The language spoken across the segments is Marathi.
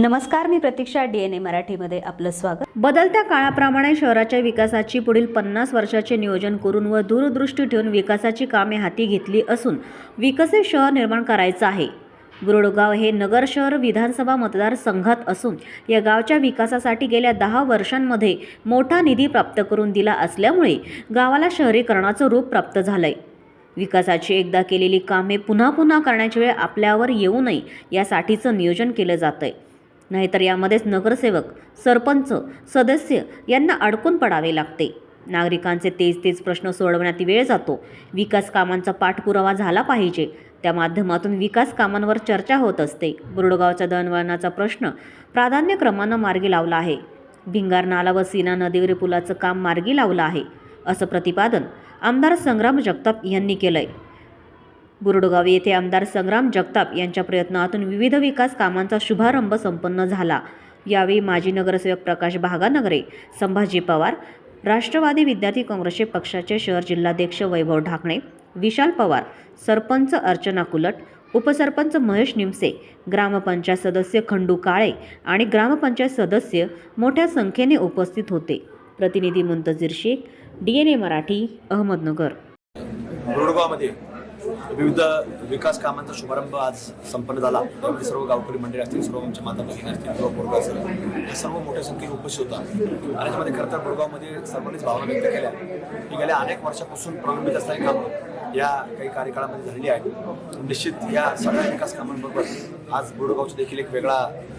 नमस्कार मी प्रतीक्षा डी एन ए मराठीमध्ये आपलं स्वागत. बदलत्या काळाप्रमाणे शहराच्या विकासाची पुढील पन्नास वर्षाचे नियोजन करून व दूरदृष्टी ठेवून विकासाची कामे हाती घेतली असून विकसित शहर निर्माण करायचं आहे. गुरडगाव हे नगर शहर विधानसभा मतदारसंघात असून या गावच्या विकासासाठी गेल्या दहा वर्षांमध्ये मोठा निधी प्राप्त करून दिला असल्यामुळे गावाला शहरीकरणाचं रूप प्राप्त झालंय. विकासाची एकदा केलेली कामे पुन्हा पुन्हा करण्याची वेळ आपल्यावर येऊ नये यासाठीचं नियोजन केलं जातंय. नाहीतर यामध्येच नगरसेवक सरपंच सदस्य यांना अडकून पडावे लागते. नागरिकांचे तेच तेच प्रश्न सोडवण्यात वेळ जातो. विकास कामांचा पाठपुरावा झाला पाहिजे. त्या माध्यमातून विकास कामांवर चर्चा होत असते. बुरुडगावच्या दळणवळणाचा प्रश्न प्राधान्यक्रमानं मार्गी लावला आहे. भिंगार नाला व सीना नदीवरील पुलाचं काम मार्गी लावलं आहे. असं प्रतिपादन आमदार संग्राम जगताप यांनी केलं आहे बुरडगाव येथे आमदार संग्राम जगताप यांच्या प्रयत्नातून विविध विकास कामांचा शुभारंभ संपन्न झाला. यावेळी माजी नगरसेवक प्रकाश भागानगरे संभाजी पवार राष्ट्रवादी विद्यार्थी काँग्रेसचे पक्षाचे शहर जिल्हाध्यक्ष वैभव ढाकणे विशाल पवार सरपंच अर्चना कुलट उपसरपंच महेश निमसे ग्रामपंचायत सदस्य खंडू काळे आणि ग्रामपंचायत सदस्य मोठ्या संख्येने उपस्थित होते. प्रतिनिधी Muntazir Shaikh D N A Marathi Ahmednagar. विविध विकास कामांचा शुभारंभ आज संपन्न झाला. त्यामध्ये सर्व गावकरी मंडळी असतील सर्व आमच्या माता भगिनी असतील किंवा बोरगाव असेल हे सर्व मोठ्या संख्येने उपस्थित होता. आणि याच्यामध्ये खरं तर बोरगावमध्ये सर्वांनीच भावना व्यक्त केल्या. की गेल्या अनेक वर्षापासून प्रलंबित असणारी कामं या काही कार्यकाळामध्ये झालेली आहे. निश्चित या सगळ्या विकास कामांबरोबर आज बोरगावचा देखील एक वेगळा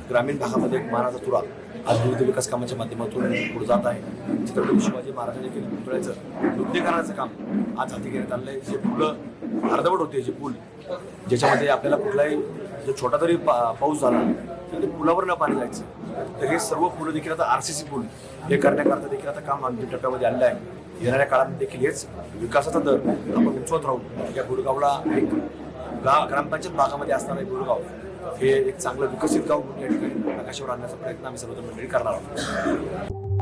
ग्रामीण भागामध्ये एक मानाचा तुरा आज विविध विकास कामाच्या माध्यमातून पुढे जात आहे. छत्रपती शिवाजी महाराजांनी देखील पुतळ्याचं नृत्यकरणाचं काम आज हाती घेण्यात आलेलं आहे. जे पुलं अर्धवट होते जे पूल ज्याच्यामध्ये आपल्याला कुठलाही जो छोटा तरी पा पाऊस झाला तर ते पुलावर न पाणी जायचं. तर हे सर्व पुलं देखील आता आर सी सी पूल हे करण्याकरता देखील आता काम अंतिम टप्प्यामध्ये आलेलं आहे. येणाऱ्या काळामध्ये देखील हेच विकासाचा दर आपण उंचवत राहू. या गुडगावला एक गा ग्रामपंचायत भागामध्ये असणारं हे गुडगाव हे एक चांगलं विकसित गाव म्हणून या ठिकाणी प्रकाशावर आणण्याचा प्रयत्न आम्ही सर्वजण मंडळी करणार आहोत.